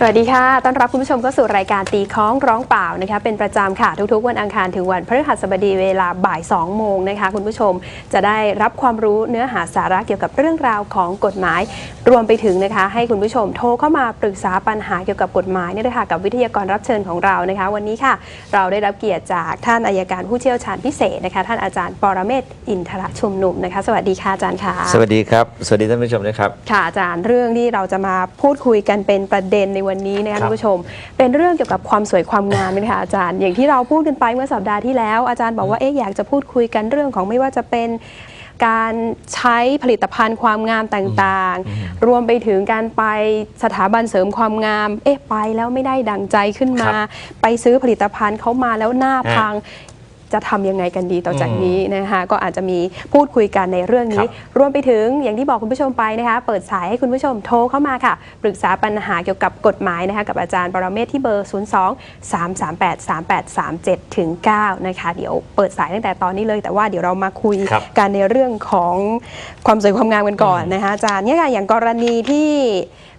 สวัสดีค่ะ ต้อนรับคุณผู้ชมเข้าสู่รายการตีคล้องร้องเปล่านะคะ เป็นประจำค่ะทุกๆ วันอังคารถึงวันพฤหัสบดีเวลาบ่าย 2 โมงนะคะ คุณผู้ชมจะได้รับความรู้เนื้อหาสาระเกี่ยวกับเรื่องราวของกฎหมาย รวมไปถึงนะคะ ให้คุณผู้ชมโทรเข้ามาปรึกษาปัญหาเกี่ยวกับกฎหมายเนี่ยนะคะกับวิทยากรรับเชิญของเรานะคะ วันนี้ค่ะ เราได้รับเกียรติจากท่านอายการผู้เชี่ยวชาญพิเศษนะคะ ท่านอาจารย์ปรเมศวร์อินทรชุมนุมนะคะ สวัสดีค่ะอาจารย์ค่ะ สวัสดีครับสวัสดีท่านผู้ชมนะครับค่ะอาจารย์เรื่องที่เราจะมาพูดคุยกันเป็นประเด็นในวันนี้นะคะครับท่านผู้ชม เป็นเรื่องเกี่ยวกับความสวยความงามนี่นะคะอาจารย์ อย่างที่เราพูดกันไปเมื่อสัปดาห์ที่แล้ว อาจารย์บอกว่าเอ๊ะอยากจะพูดคุยกันเรื่องของไม่ว่าจะเป็นการใช้ผลิตภัณฑ์ความงามต่างๆ รวมไปถึงการไปสถาบันเสริมความงาม เอ๊ะไปแล้วไม่ได้ดังใจขึ้นมาครับไปซื้อผลิตภัณฑ์เขามาแล้วหน้าฮะพัง จะทำยังไงกันดีต่อจากอืมนี้นะคะก็อาจจะมีพูดคุยกันในเรื่องนี้ครับรวมไปถึงอย่างที่บอกคุณผู้ชมไปนะคะ เปิดสายให้คุณผู้ชมโทรเข้ามาค่ะ ปรึกษาปัญหาเกี่ยวกับกฎหมายนะคะกับอาจารย์ปรเมศที่เบอร์ 0 2 3 3 8 3 8 3 7ถึง9นะคะเดี๋ยวเปิดสายตั้งแต่ตอนนี้เลย แต่ว่าเดี๋ยวเรามาคุยครับกันในเรื่องของความสวยความงามกันก่อนนะคะอาจารย์เนี่ยค่ะอย่างกรณีที่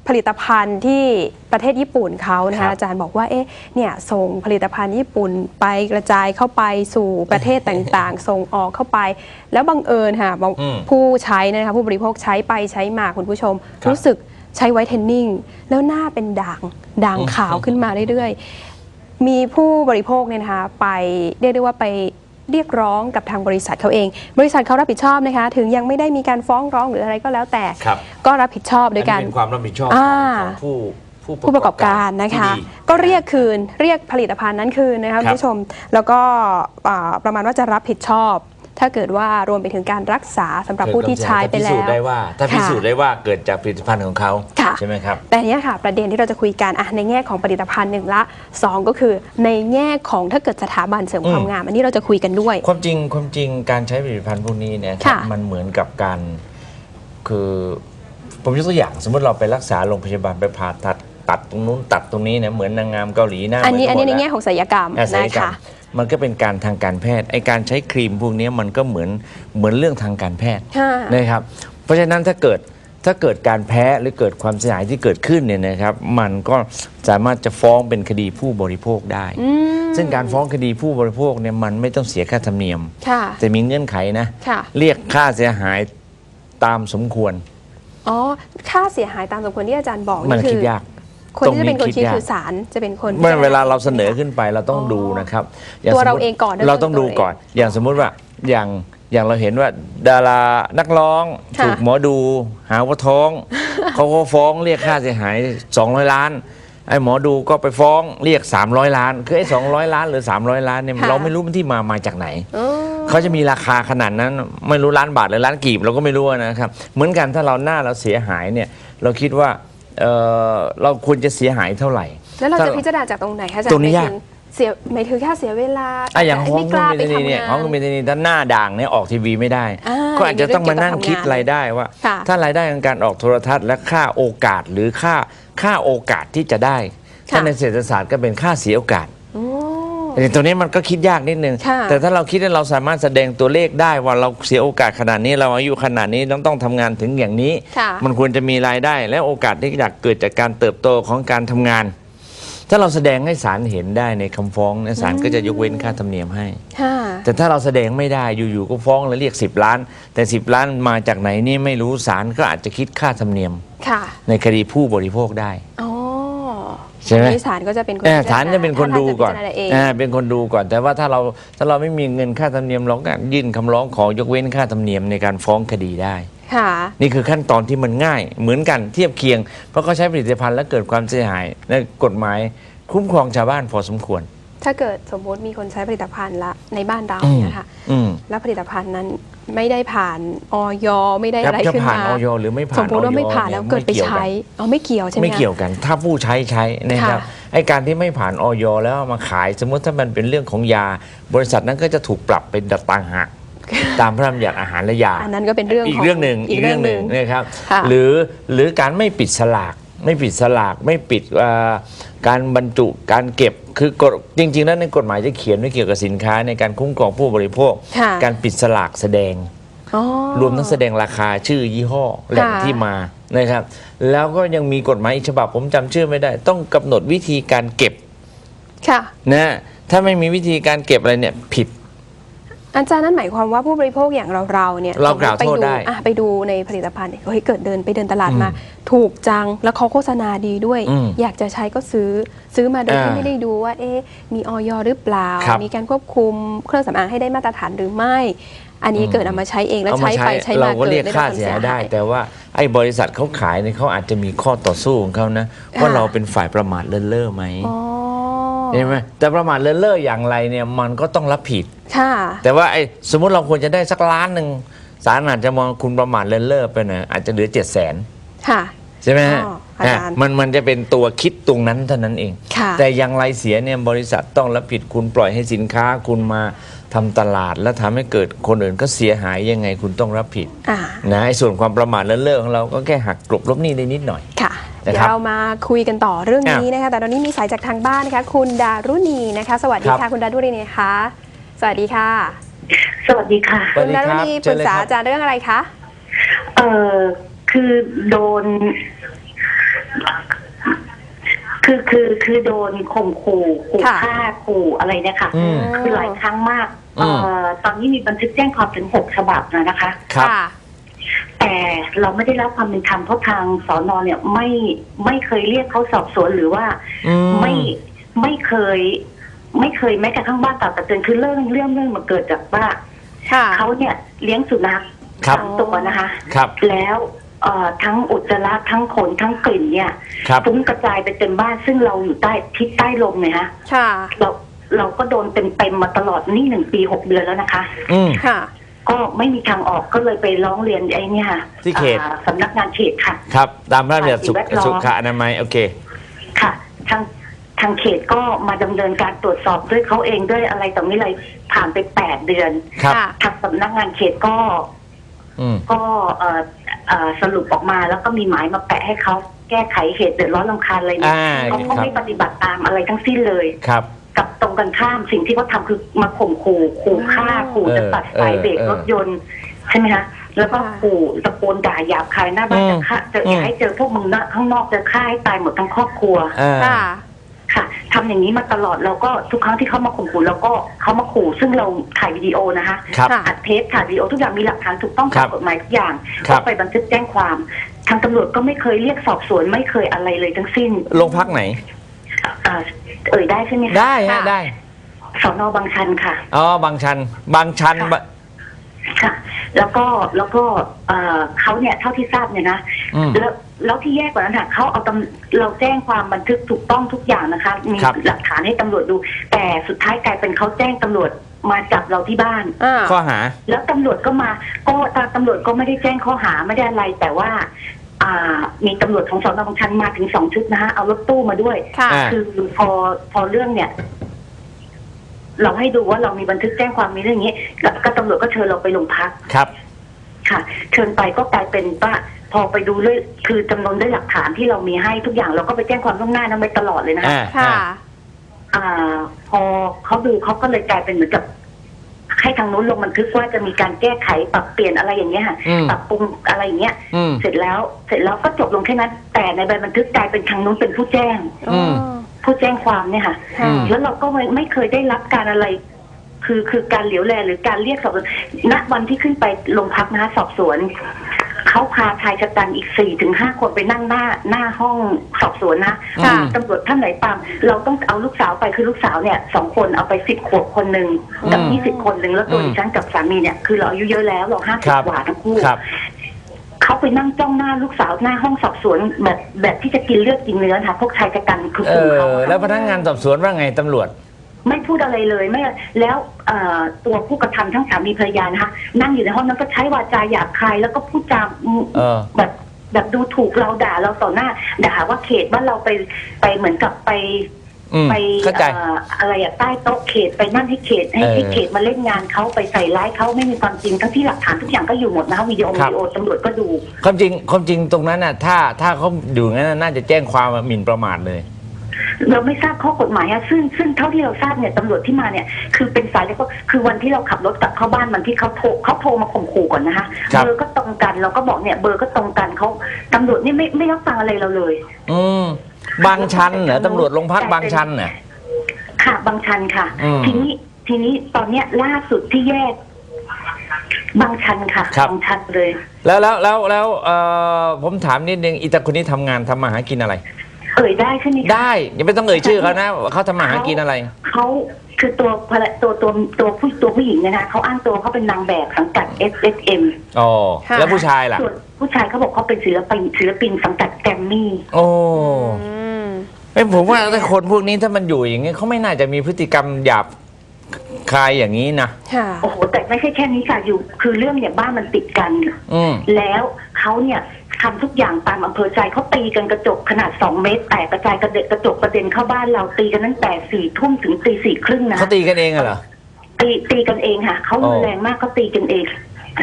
ผลิตภัณฑ์ที่ประเทศญี่ปุ่นเขานะครัคะบอาจารย์บอกว่าเอ๊ะเนี่ยส่งผลิตภัณฑ์ญี่ปุ่นไปกระจายเข้าไปสู่ประเทศต่างๆ ส่งออกเข้าไป แล้วบังเอิญค่ะบางอืมผู้ใช้นะคะผู้บริโภคใช้ไปใช้มาคุณผู้ชม ครับ รู้สึกใช้ไวท์เทนนิ่งแล้วหน้าเป็นด่างด่างอืมขาวขึ้นมาเรื่อยๆ มีผู้บริโภคเนี่ยนะคะไปเรียกได้ว่าไป เรียกร้องกับทางบริษัทเขาเอง บริษัทเขารับผิดชอบนะคะ ถึงยังไม่ได้มีการฟ้องร้องหรืออะไรก็แล้วแต่ ครับ ก็รับผิดชอบโดยการอันนี้เป็นความรับผิดชอบอ่า ของผู้ผู้ผู้ประกอบการนะคะ ที่ดี ก็เรียกคืนเรียกผลิตภัณฑ์นั้นคืนนะคะครัคุบณผู้ชม แล้วก็อ่าประมาณว่าจะรับผิดชอบ ถ้าเกิดว่ารวมไปถึงการรักษาสำหรับผู้ที่ใช้ไปถ้าพิแล้สูจน์วได้ว่า ถ้าค่ะพิสูจน์ได้ว่าเกิดจากผลิตภัณฑ์ของเขาค่ะใช่ไหมครับแต่เนี้ยค่ะ ประเด็นที่เราจะคุยกันอะในแง่ของผลิตภัณฑ์หนึ่งละสองก็คือในแง่ของถ้าเกิดสถาบันเสริมอืมความงาม อันนี้เราจะคุยกันด้วย ความจริงความจริงการใช้ผลิตภัณฑ์พวกนี้เนี่ยครับค่ะมันเหมือนกับการคือผมยกตัวอย่างสมมติเราไปรักษาโรงพยาบาลไปผ่าตัดตัดตรงนู้นตัดตรงนี้เนี่ยเหมือนนางงามเกาหลีหน้าอันนี้เหอันมืนี้ในกัหมดแง่ของศัลยกรรมอ่าศัลนะยกรรคะ มมันก็เป็นการทางการแพทย์ไอการใช้ครีมพวกนี้มันก็เหมือนเหมือนเรื่องทางการแพทย์ค่ะนะครับ เพราะฉะนั้นถ้าเกิดถ้าเกิดการแพ้หรือเกิดความเสียหายที่เกิดขึ้นเนี่ยนะครับ มันก็สามารถจะฟ้องเป็นคดีผู้บริโภคได้อืมซึ่งการฟ้องคดีผู้บริโภคเนี่ยมันไม่ต้องเสียค่าธรรมเนียมค่ะแต่มีเงื่อนไขนะค่ะเรียกค่าเสียหายตามสมควรอ๋อค่าเสียหายตามสมควรที่อาจารย์บอกมันนี่คืคิดอยาก คนที่จะเป็นคนตรงนี้คิดคิดยากคือศาลจะเป็นคนเมื่อพิจณเวลาเราเสนอใช่ไหมคะขึ้นไปเราต้องอ๋อดูนะครับตัวสมมุเราเองก่อนด้วยเราต้องดูตัวเราเองก่อน อย่างสมมุติว่าอย่างอย่างเราเห็นว่าดารานักร้องค่ะถูกหมอดู หาว่าท้องเขาก็ฟ้องเรียกค่าเสียหาย 200 ล้านไอ้หมอดูก็ไปฟ้องเรียก 300 ล้าน คือไอ้200ล้านหรือ 300 ล้านเนี่ยค่ะเราไม่รู้มันที่มามาจากไหนอ๋อเขาจะมีราคาขนาดนั้นไม่รู้ล้านบาทหรือล้านกีบเราก็ไม่รู้นะครับ เหมือนกันถ้าเราหน้าเราเสียหายเนี่ยเราคิดว่า เอ่อเราควรจะเสียหายเท่าไหร่ แล้วเราถ้าจะพิจารณาจากตรงไหนคะอาจารย์ตรงนี้หมยากถึเสียหมายถึงแค่เสียเวลาอะอย่างแต่ห้องไม่กคุณล้าเมไปธานีทำเนี่ยงานห้องคุณเมธานีถ้าหน้าด่างเนี่ยออกทีวีไม่ได้ อ่าก็อาจจะต้องมานั่งคิดรายได้ว่า ค่ะถ้ารายได้ของการออกโทรทัศน์และค่าโอกาสหรือค่าค่าโอกาสที่จะได้ ค่ะ ถ้าในเศรษฐศาสตร์ก็เป็นค่าเสียโอกาส โอ้แต่ตัวนี้มันก็คิดยากนิดนึง ค่ะแต่ถ้าเราคิดว่าเราสามารถแสดงตัวเลขได้ว่าเราเสียโอกาสขนาดนี้เราอายุขนาดนี้ต้องต้องทำงานถึงอย่างนี้ ค่ะ มันควรจะมีรายได้ และโอกาสที่จะเกิดจากการเติบโตของการทำงาน ถ้าเราแสดงให้ศาลเห็นได้ในคำฟ้องเนี่ยศาลก็จะยกเว้นค่าธรรมเนียมให้ ค่ะ แต่ถ้าเราแสดงไม่ได้อยู่ๆก็ฟ้องแล้วเรียก 10 ล้าน แต่ 10 ล้านมาจากไหนนี่ไม่รู้ศาลก็อาจจะคิดค่าธรรมเนียม ค่ะในคดีผู้บริโภคได้ อ๋อ ใช่ไหมอันนี้ศาลก็จะเป็นคนเออพิจรณศาลจะเป็นคนดูก่อนถ้าท่าจะพิจารณาเองอ่าเป็นคนดูก่อน แต่ว่าถ้าเราถ้าเราไม่มีเงินค่าธรรมเนียมเราก็ยื่นคำร้องขอยกเว้นค่าธรรมเนียมในการฟ้องคดีได้ค่ะนี่คือขั้นตอนที่มันง่ายเหมือนกันเทียบเคียง เพราะเขาใช้ผลิตภัณฑ์แล้วเกิดความเสียหายและกฎหมายคุ้มครองชาวบ้านพอสมควร ถ้าเกิดสมมติมีคนใช้ผลิตภัณฑ์ละในบ้านเราอืมเนี่ยค่ะอืมแล้วผลิตภัณฑ์นั้น ไม่ได้ผ่านออยไม่ได้ครัอะบไรจะขึ้นผ่านมาออยหรือไม่ผ่านสมมติว่าไม่ผ่านออยแล้วเนี่ยเกิดไปไม่เกี่ยวกันใช้อ๋อไม่เกี่ยวใช่ไหมไม่เกี่ยวกัน ถ้าผู้ใช้ใช้นะครับค่ะไอ้การที่ไม่ผ่านออยแล้วเอามาขาย สมมติถ้ามันเป็นเรื่องของยา บริษัทนั้นก็จะถูกปรับเป็นดัตตังหักตามพระราชบัญญัติอาหารและยาอันนั้นก็เป็นเรื่องอีขกเรื่องหนึ่งอีกเรื่องหนึ่งนะครับค่ะหรือหรือการไม่ปิดสลากไม่ปิดสลากไม่ปิดเอ่อ การบรรจุการเก็บคือกฎจริง ๆ แล้วในกฎหมายจะเขียนไว้เกี่ยวกับสินค้าในการคุ้มครองผู้บริโภค ค่ะ การปิดสลากแสดง อ๋อ รวมทั้งแสดงราคาชื่อยี่ห้อแหล่งค่ะที่มานะครับ แล้วก็ยังมีกฎหมายอีกฉบับผมจำชื่อไม่ได้ ต้องกำหนดวิธีการเก็บค่ะ นะถ้าไม่มีวิธีการเก็บอะไรเนี่ยผิด อาจารย์นั่นหมายความว่าผู้บริโภคอย่างเราๆเนี่ยเรากล่าวโทษไปได้อะไปดูในผลิตภัณฑ์เฮ้ยเกิดเดินไปเดินตลาดมาอืมถูกจังแล้วเขาโฆษณาดีด้วยอืมอยากจะใช้ก็ซื้อซื้อมาโดยที่อ่าไม่ได้ดูว่าเอ๊ะมีออยหรือเปล่าครับมีการควบคุมเครื่องสำอางให้ได้มาตรฐานหรือไม่ อันนี้อืมเกิดเอามาใช้เองแล้วเอาใช้มาไปใช้ใช้เรามาก็เกิดเรียกได้ค่ารับผลเสียเสียหายได้หายแต่ว่าไอ้บริษัทเขาขายเนี่ยเขาอาจจะมีข้อต่อสู้ของเขานะว่าค่ะเราเป็นฝ่ายประมาทเลินเล่อไหมอ๋อ เห็นไหมแต่ประมาทเลินเล่ออย่างไรเนี่ยมันก็ต้องรับผิด ค่ะ แต่ว่าไอ้สมมติเราควรจะได้สักล้านหนึ่งศาลอาจจะมองคุณประมาทเลินเล่อไปหน่อยอาจจะเหลือเจ็ดแสนค่ะ ใช่ไหมฮะ อ๋อ อาจารย์อะมันมันจะเป็นตัวคิดตรงนั้นเท่านั้นเองค่ะแต่อย่างไรเสียเนี่ยบริษัทต้องรับผิดคุณปล่อยให้สินค้าคุณมาทำตลาดแล้วทำให้เกิดคนอื่นก็เสียหายยังไงคุณต้องรับผิดอ่านะไอ้ส่วนความประมาทเลินเล่อของเราก็แค่หักกลบลบหนี้ได้นิดหน่อยค่ะนะเดี๋ยครับวเรามาคุยกันต่อเรื่องนี้อะนะคะ แต่ตอนนี้มีสายจากทางบ้านนะคะคุณดารุณีนะคะ สวัสดีครัค่ะบคุณดารุณีนะคะ สวัสดีค่ะ สวัสดีค่ะสวัคุสณดีดาครุรับณีปเชิรึญกเลยษาครับอาจารย์เรื่องอะไรคะเอ่อคือโดน คือคือคือโดนข่มขู่ขู่ค่ะฆ่าขู่อะไรเนี่ยค่ะอืม คือหลายครั้งมากอืเอ่มอตอนนี้มีบันทึกแจ้งความถึงหกฉบับนะนะคะ ครับ ค่ะ แต่เราไม่ได้รับความเป็นธรรมเพราะทางสอนอเนี่ยไม่ไม่เคยเรียกเขาสอบสวนหรือว่า อืม ไม่ไม่เคย ไม่เคยแม้กระทั่งบ้านตากตะเตือนคือเรื่องเรื่องเรื่องมันเกิดจากว่าค่ะ เขาเนี่ยเลี้ยงสุนัขครับสามตัวนะคะ ครับ แล้ว เอ่อทั้งอุจจาระทั้งขนทั้งกลิ่นเนี่ยครับฟุ้งกระจายไปเต็มบ้านซึ่งเราอยู่ใต้ทิศใต้ลมเนี่ยฮะค่ะ เราเราก็โดนเต็มเต็มๆมาตลอดนี่หนึ่งปีหกเดือนแล้วนะคะ อืม ค่ะ ก็ไม่มีทางออกก็เลยไปร้องเรียนไอ้เนี่ยค่ะที่เขต อ่าสำนักงานเขตค่ะ ครับ ตามพระราชบัญญัติสุขสิ่งแวดล้อม สุขอนามัยโอเค ค่ะ ทางทางเขตก็มาดำเนินการตรวจสอบด้วยเขาเองด้วยอะไรต่อไม่อะไรผ่านไปแปดเดือนครับ ค่ะ ทางสำนักงานเขตก็ อืม ก็เอ่อเอ่อ สรุปออกมาแล้วก็มีหมายมาแปะให้เขาแก้ไขเหตุเดือดร้อนลำคาญอะไรเนี่ยอ่าเขาก็ครับไม่ปฏิบัติตามอะไรทั้งสิ้นเลย ครับ กับตรงกันข้ามสิ่งที่เขาทำคือมาข่มขู่ขู่ฆ่าขู่เออจะตัดสายเออเบรกเออรถยนต์ใช่ไหมคะแล้วก็ค่ะขู่ตะโกนด่าหยาบคายหน้าบ้านอืมจะฆ่าจะอืมอย่าให้เจอพวกมึงนะข้างนอกจะฆ่าให้ตายหมดทั้งครอบครัว อ่า ค่ะค่ะ ทำอย่างนี้มาตลอดเราก็ทุกครั้งที่เขามาข่มขู่เราก็เขามาขู่ซึ่งเราถ่ายวิดีโอนะคะครับค่ะอัดเทปถ่ายวิดีโอทุกอย่างมีหลักฐานถูกต้องครัตาบมกฎหมายทุกอย่างครัก็บไปบันทึกแจ้งความ ทางตำรวจก็ไม่เคยเรียกสอบสวนไม่เคยอะไรเลยทั้งสิ้นโรงพักไหนเอ่อเอ่ยได้ใช่ไหมคะได้ฮะค่ะได้สอนอบางชันค่ะอ๋อบางชัน บางชันค่ะบะค่ะแล้วก็แล้วก็เอ่อเขาเนี่ยเท่าที่ทราบเนี่ยนะอืมแล้ว แล้วที่แย่กว่านั้นค่ะเขาเอาตำเราแจ้งความบันทึกถูกต้องทุกอย่างนะคะ มีครับ หลักฐานให้ตำรวจดู แต่สุดท้ายกลายเป็นเขาแจ้งตำรวจมาจับเราที่บ้าน อ่า ข้อหา แล้วตำรวจก็มาก็ตาตำรวจก็ไม่ได้แจ้งข้อหาไม่ได้อะไร แต่ว่า อ่า มีตำรวจของสอนอบางชันมาถึงสองชุดนะคะเอารถตู้มาด้วย ค่ะ อ่า คือพอพอเรื่องเนี่ย เราให้ดูว่าเรามีบันทึกแจ้งความมีเรื่องอย่างนี้แล้วก็ตำรวจก็เชิญเราไปโรงพัก ครับ ค่ะ เชิญไปก็กลายเป็นว่าพอไปดูเลยคือจำนวนด้วยหลักฐานที่เรามีให้ทุกอย่างเราก็ไปแจ้งความล่วงหน้านั้นไปตลอดเลยนะคะอ่าค่ะ อ่า อ่า พอเขาดูเขาก็เลยกลายเป็นเหมือนกับ ให้ทางนู้นลงบันทึกว่าจะมีการแก้ไขปรับเปลี่ยนอะไรอย่างเงี้ยค่ะอืม ปรับปรุงอะไรอย่างเงี้ย อืม เสร็จแล้วเสร็จแล้วก็จบลงแค่นั้น แต่ในใบบันทึกกลายเป็นทางนู้นเป็นผู้แจ้ง อืม ผู้แจ้งความเนี่ยค่ะค่ะอืม แล้วเราก็ไม่ไม่เคยได้รับการอะไร คือคือการเหลียวแลหรือการเรียกสอบสวนณวันที่ขึ้นไปโรงพักนะคะสอบสวนเขาพาชายชะกันอีกสี่ถึงห้าคนไปนั่งหน้าหน้าห้องสอบสวนนะค่ะมีตำรวจท่านไหนตาม เราต้องเอาลูกสาวไปคือลูกสาวเนี่ยสองคนเอาไปสิบขวบคนหนึ่งกับอืม ยี่สิบคนหนึ่งแล้วตัวอืม ดิฉันกับสามีเนี่ยคือเราอายุเยอะแล้วเราห้าสิคบรับกว่าทั้งคู่ ครับ เขาไปนั่งจ้องหน้าลูกสาวหน้าห้องสอบสวนแบบแบบที่จะกินเลือดกินเนื้อค่ะพวกชายชะกันคือเอขู่เขาออะแล้วพนักงานสอบสวนว่าไงตำรวจ ไม่พูดอะไรเลยไม่แล้วเอ่อตัวผู้กระทำทั้งสามีภรรยานะคะนั่งอยู่ในห้องนั้นก็ใช้วาจาหยาบคายแล้วก็พูดจาเออ แบบแบบดูถูกเราด่าเราต่อหน้าด่าว่าเขตว่าเราไปไปเหมือนกับไปอืมไปเข้าใจ เอ่ออะไรอะใต้โต๊ะเขตไปนั่นให้เขตให้เออให้เขตมาเล่นงานเขาไปใส่ร้ายเขาไม่มีความจริงทั้งที่หลักฐานทุกอย่างก็อยู่หมดนะคะวิดีโอครับวิดีโอตำรวจก็ดู ความจริงความจริงตรงนั้นน่ะถ้าถ้าเขาอยู่งั้นน่ะน่าจะแจ้งความหมิ่นประมาทเลย เราไม่ทราบข้อกฎหมายอะซึ่งซึ่งเท่าที่เราทราบเนี่ยตำรวจที่มาเนี่ยคือเป็นสายแล้วก็คือวันที่เราขับรถกลับเข้าบ้านวันที่เขาโทรเขาโทรมาข่มขู่ก่อนนะคะครับ เบอร์ก็ตรงกันเราก็บอกเนี่ยเบอร์ก็ตรงกันเขาตำรวจนี่ไม่ไม่รับฟังอะไรเราเลย อืมบางชันเหรอตำรวจโรงพักบางชันเหรอ ค่ะบางชันค่ะ อืมทีนี้ทีนี้ตอนเนี้ยล่าสุดที่แยก บางชันค่ะครับบางชันเลย แล้วแล้วแล้วแล้วเอ่อผมถามนิดนึงอีตาคนนี้ทำงานทำมาหากินอะไร เอ่ยได้ใช่ไหมคะได้ยังไม่ต้องเอ่ยชื่อเขานะว่าเขาทำมาหากินอะไร เขาคือตัวภรรตัวตัวตัวผู้ตัวผู้หญิงเนยนะคะเขาอ้างตัวเขาเป็นนางแบบสังกัด S S M อ๋อค่ะ แล้วผู้ชายล่ะ ส่วนผู้ชายเขาบอกเขาเป็นศิลปินศิลปินสังกัดแกรมมี่ โอ้อืม เอ้ยผมว่าถ้าคนพวกนี้ถ้ามันอยู่อย่างเงี้ยเขาไม่น่าจะมีพฤติกรรมหยาบคายอย่างนี้นะค่ะ โอ้โหแต่ไม่ใช่แค่นี้ค่ะอยู่ คือเรื่องเนี่ยบ้านมันติดกัน อืม แล้วเขาเนี่ย ทำทุกอย่างตามอำเภอใจเขาตีกันกระจกขนาดสองเมตรแตกกระจายกระเด็ดกระจกกระเด็นเข้าบ้านเราตีกันตั้งแต่สี่ทุ่มถึงตีสี่ครึ่งนะเขาตีกันเองอะเหรอตีตีกันเองค่ะเขารุนแรงมากเขาตีกันเอง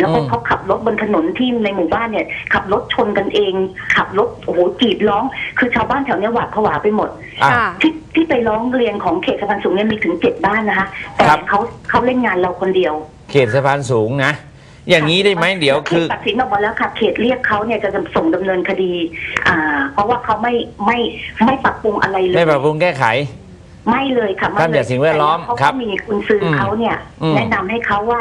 แล้วก็อืมเขาขับรถบนถนนที่ในหมู่บ้านเนี่ย ขับรถชนกันเอง ขับรถโอ้โหกรีดร้อง คือชาวบ้านแถวเนี้ยหวาดผวาไปหมดอะค่ะที่ที่ไปร้องเรียนของเขตสะพานสูงเนี่ยมีถึงเจ็ดบ้านนะคะ แต่ครับเขาเขาเล่นงานเราคนเดียว เขตสะพานสูงนะ อย่างนี้ได้ไหมเดี๋ยวคือขตตัดสินออกมาแล้วค่ะเขตเรียกเขาเนี่ยจะส่งดำเนินคดี อ่า เพราะว่าเขาไม่ไม่ไม่ปรับปรุงอะไรเลย ไม่ปรับปรุงแก้ไข ไม่เลยค่ะไม่ห้ามเลอย่ายสิ่งแวดล้อมต่เขาครัก็บมีคุณซื้ออมเขาเนี่ย อืม แนะนำให้เขาว่า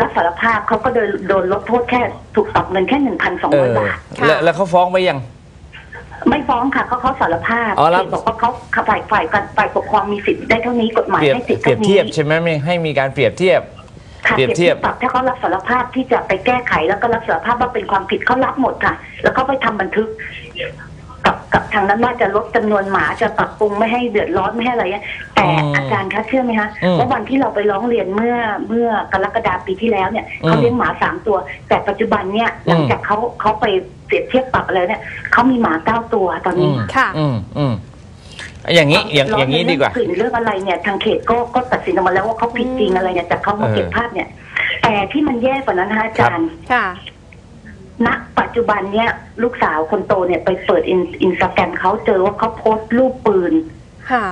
รับสารภาพเขาก็โดนโดนลดโทษแค่ถูกปรับเงินแค่หนึ่งพันสองเอร้อยอบาทค่ะแล้วแล้วเขาฟ้องไปยัง ไม่ฟ้องค่ะเขาเขาสารภาพอ๋อแล้ว เขตบอกว่าเขาฝ่ายฝ่ายฝ่ายปกครองมีสิทธิ์ได้เท่านี้กฎหมายเปรียบให้สิทธิ์เปรียบเท่าเทีนี้ยบใช่ไหมไม่ให้มีการเปรียบเทียบ ค่ะเปรียบเทียบปรับถ้าเขารับสารภาพที่จะไปแก้ไขแล้วก็รับสารภาพว่าเป็นความผิดเขารับหมดค่ะ แล้วเขาไปทำบันทึก กับกับทางนั้นว่าจะลดจำนวนหมาจะปรับปรุงไม่ให้เดือดร้อนไม่ให้อะไรเงี้ยแต่อืมอาจารย์คะเชื่อไหมคะอืมว่าวันที่เราไปร้องเรียนเมื่อเมื่อกรกฎาปีที่แล้วเนี่ยอืมเขาเลี้ยงหมาสามตัว แต่ปัจจุบันเนี่ยหลังอืมจากเขาเขาไปเปรียบเทียบปรับอะไรเนี่ยเขามีหมาเก้าตัวตอนอืนี้มค่ะ อืมอืม อย่างนี้อย่างร้อย่างนี้ดีกว่า เรื่องกลิ่นเรื่องอะไรเนี่ยทางเขตก็ก็ตัดสินออกมาแล้วว่าเขาผิดจริงอะไรเนี่ยแต่เขามาเออเก็บภาพเนี่ย แต่ที่มันแย่กว่านั้นนะคะอาจารย์ค่ะณปัจจุบันเนี่ยลูกสาวคนโตเนี่ยไปเปิดอินอินสตาแกรมเขาเจอว่าเขาโพสต์รูปปืน ค่ะ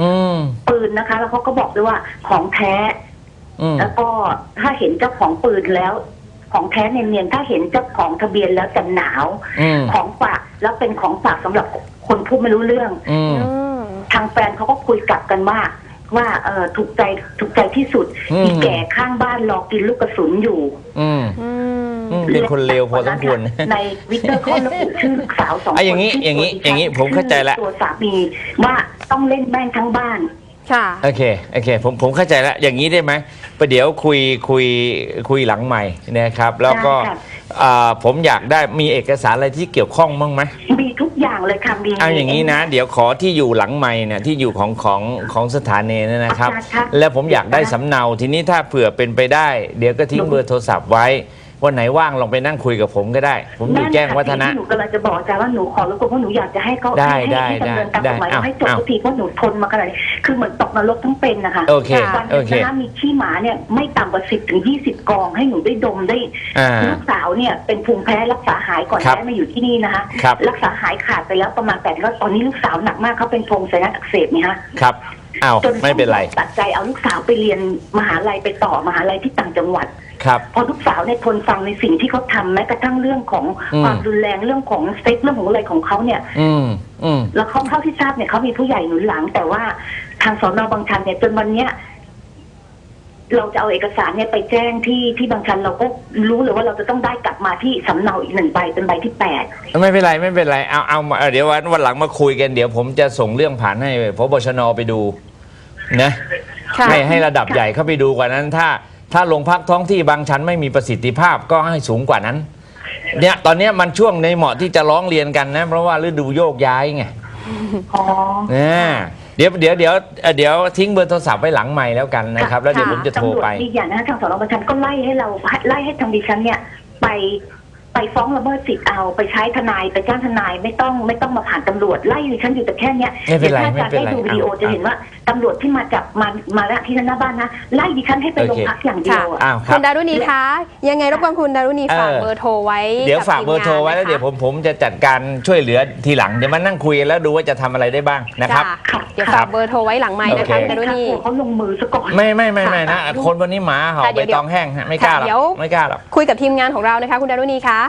อืมปืนนะคะ แล้วเขาก็บอกด้วยว่าของแท้อืมแล้วก็ถ้าเห็นเจ้าของปืนแล้ว ของแท้เนียนๆถ้าเห็นเจ้าของทะเบียนแล้วจะหนาวอืมของฝากแล้วเป็นของฝากสำหรับ คนพูดไม่รู้เรื่องอืมอืม ทางแฟนเขาก็คุยกลับกันว่า ว่าเออถูกใจถูกใจที่สุดอืม อีแก่ข้างบ้านรอกินลูกกระสุนอยู่อืม อืม อืมเป็นคนเลวพอสมควร ในวิกเตอร์เขาระบุชื่อลูกสาวสองคนอะอย่างนี้ชื่อย่างนี้ตัวดิฉัอย่างนี้ผมเข้าใจละ ชื่อตัวสามีว่าต้องเล่นแม่งทั้งบ้าน ค่ะ โอเค โอเค ผม ผมเข้าใจแล้ว อย่างนี้ได้ไหมประเดี๋ยวคุย คุย คุยหลังใหม่นะครับ แล้วก็ได้ค่ะ อ่าผมอยากได้ มีเอกสารอะไรที่เกี่ยวข้องบ้างไหม มีทุก อย่างเลยค่ะมีเอาอย่างนี้นะ เดี๋ยวขอที่อยู่หลังใหม่เนี่ยที่อยู่ของของของสถานีเนยนะครับ อาจารย์คะ แล้วผมอยากได้สำเนาทีนี้ถ้าเผื่อเป็นไปได้ เดี๋ยวก็ทิ้งเบอร์โทรศัพท์ไว้ วันไหนว่างลองไปนั่งคุยกับผมก็ได้ ผมอยู่แจ้งวัฒนะที่หนูกำลังจะบอกอาจารย์ว่าหนูขอรบกวนเพราะหนูอยากจะให้เขาได้ให้ให้ได้ดำเนินตามกฎหมายได้แล้วให้จบอ้าวทุกทีเพราะหนูทนมาขนาดนี้คือเหมือนตกนรกทั้งเป็นนะคะโอเควันหโอนึงเค นะคะมีขี้หมาเนี่ยไม่ต่ำกว่าสิบถึงยี่สิบกองให้หนูได้ดมได้ อ่า ลูกสาวเนี่ยเป็นภูมิแพ้รักษาหายก่อนครับย้ายมาอยู่ที่นี่นะคะครับ รักษาหายขาดไปแล้วประมาณแปดแล้วตอนนี้ลูกสาวหนักมากเขาเป็นโพรงไซนัสอักเสบนี่ฮะครับเอาจนไม่เป็นไรต้องตัดใจเอาลูกสาวไปเรียนมหาลัยไปต่อมหาลัยที่ต่างจังหวัด ครับ พอลูกสาวเนี่ยทนฟังในสิ่งที่เขาทำแม้กระทั่งเรื่องของอืม ความรุนแรงเรื่องของเซ็กเรื่องของอะไรของเขาเนี่ย อืมอืม แล้วเขาเท่าที่ทราบเนี่ยเขามีผู้ใหญ่หนุนหลัง แต่ว่าทางสอนอบางชันเนี่ยจนวันเนี้ย เราจะเอาเอกสารเนี่ยไปแจ้งที่ที่บางชันเราก็รู้เลยว่าเราจะต้องได้กลับมาที่สำเนาอีกหนึ่งใบเป็นใบที่แปดไม่เป็นไรไม่เป็นไรเอาเอามาเดี๋ยววันวันหลังมาคุยกันเดี๋ยวผมจะส่งเรื่องผ่านให้พบชนไปดูนะค่ะ ให้ให้ระดับใหญ่เข้าไปดูกว่านั้น ถ้าถ้าโรงพักท้องที่บางชั้นไม่มีประสิทธิภาพก็ให้สูงกว่านั้นเนี่ยตอนเนี้ยมันช่วงในเหมาะที่จะร้องเรียนกันนะ เพราะว่าฤดูโยกย้ายไงอ๋อ นะเดี๋ยวเดี๋ยวเดี๋ยวเอ่อเดี๋ยวทิ้งเบอร์โทรศัพท์ไว้หลังใหม่แล้วกันนะครับแล้วเดี๋ยวผมจะโทรไป ตำวจอีกอย่างนะทางสอนอบางชันก็ไล่ให้เราไล่ให้ทางดิฉันเนี่ย ไปไปฟ้องละเมิดสิทธิ์เอาไปใช้ทนายไปจ้างทนายไม่ต้องไม่ต้องมาผ่านตำรวจไล่ดิฉันอยู่แต่แค่เนี้ยไม่เป็นไรดี๋ยวถ้าอาจารย์ไม่เป็นไรได้ดูวิดีโอเอาจะเห็นว่า ตำรวจที่มาจับมามาแล้วที่หน้าบ้านนะไล่ดิฉันให้ไปโรงพักอย่างเดียวอะ อ้าวคคุรับ ณดารุณีคะยังไงรบกวนคุณดารุณีฝากเออ เบอร์โทรไว้เดี๋ยวกับฝากเบอร์โทรไว้แล้วทีเดี๋ยวงานผมผมจะจัดการช่วยเหลือทีหลังเดี๋ยวมานั่งคุยกันแล้วดูว่าจะทำอะไรได้บ้างนะครับจ้ค่ะเดี๋ยวครัฝากบเบอร์โทรไว้หลังไม้นะคะโอเค คุณดารุณีกลัวเขาลงมือซะก่อน ไม่ไม่ไม่ไม่นะ ค่ะคนวันนี้หมาเห่าค่ะเดี๋ใบยวตองแห้งฮะไม่กล้าหรอกค่ะเดี๋ยวไม่กล้าหรอกคุยกับทีมงานของเรานะคะ คุณดารุณีคะ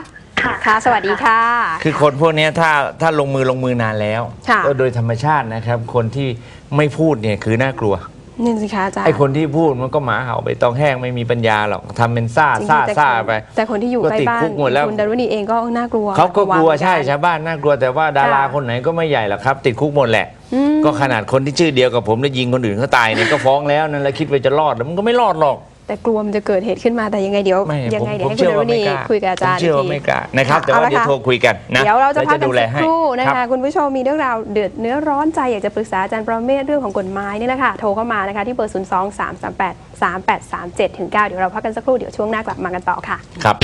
ค่ะค่ะ สวัสดีค่ะ คือคนพวกเนี้ยถ้าถ้าลงมือลงมือนานแล้วค่ะก็โดยธรรมชาตินะครับ คนที่ ไม่พูดเนี่ยคือน่ากลัวนี่สิคะอาจารย์ไอ้คนที่พูดมันก็หมาเห่าใบตองแห้งไม่มีปัญญาหรอกทำเป็นซ่าจริงๆซ่าแต่ซ่าคนไป แต่คนที่อยู่ก็ใกล้ติดบ้านคุกหมดแล้ว คุณดารุณีเองก็น่ากลัวเขาก็กลัวระง ใช่เหมือนกันชาวบ้านน่ากลัวแต่ว่าดาราค่ะ คนไหนก็ไม่ใหญ่หรอกครับ ติดคุกหมดแหละ อืม ก็ขนาดคนที่ชื่อเดียวกับผมแล้วยิงคนอื่นเขาตายเนี่ยก็ฟ้องแล้วนั่นแล้วคิดว่าจะรอดแล้วมันก็ไม่รอดหรอก แต่กลัวมันจะเกิดเหตุขึ้นมาแต่ยังไงเดี๋ยวไม่ยังผมไงเดี๋ผยวมให้คุเชื่ณอดารุว่าไม่ณีกล้าคุยกับอาจารย์ผมเชื่อว่าอีกที ไม่กล้านะครับค่ะแต่ว่าเอาละเดี๋ยวค่ะ โทรคุยกันนะเดี๋ยวเราจะพักกันดูแลสักให้ครู่นะครัคะบคุณผู้ชมมีเรื่องราวเดือดเนื้อร้อนใจอยากจะปรึกษาอาจารย์ประเมศเรื่องของกฎหมายนี่แหละค่ะโทรเข้ามานะคะที่เบอร์ 0 2 3 3 8 3 8 3 7ถึง9เดี๋ยวเราพักกันสักครู่เดี๋ยวช่วงหน้ากลับมากันต่อค่ะ ครับ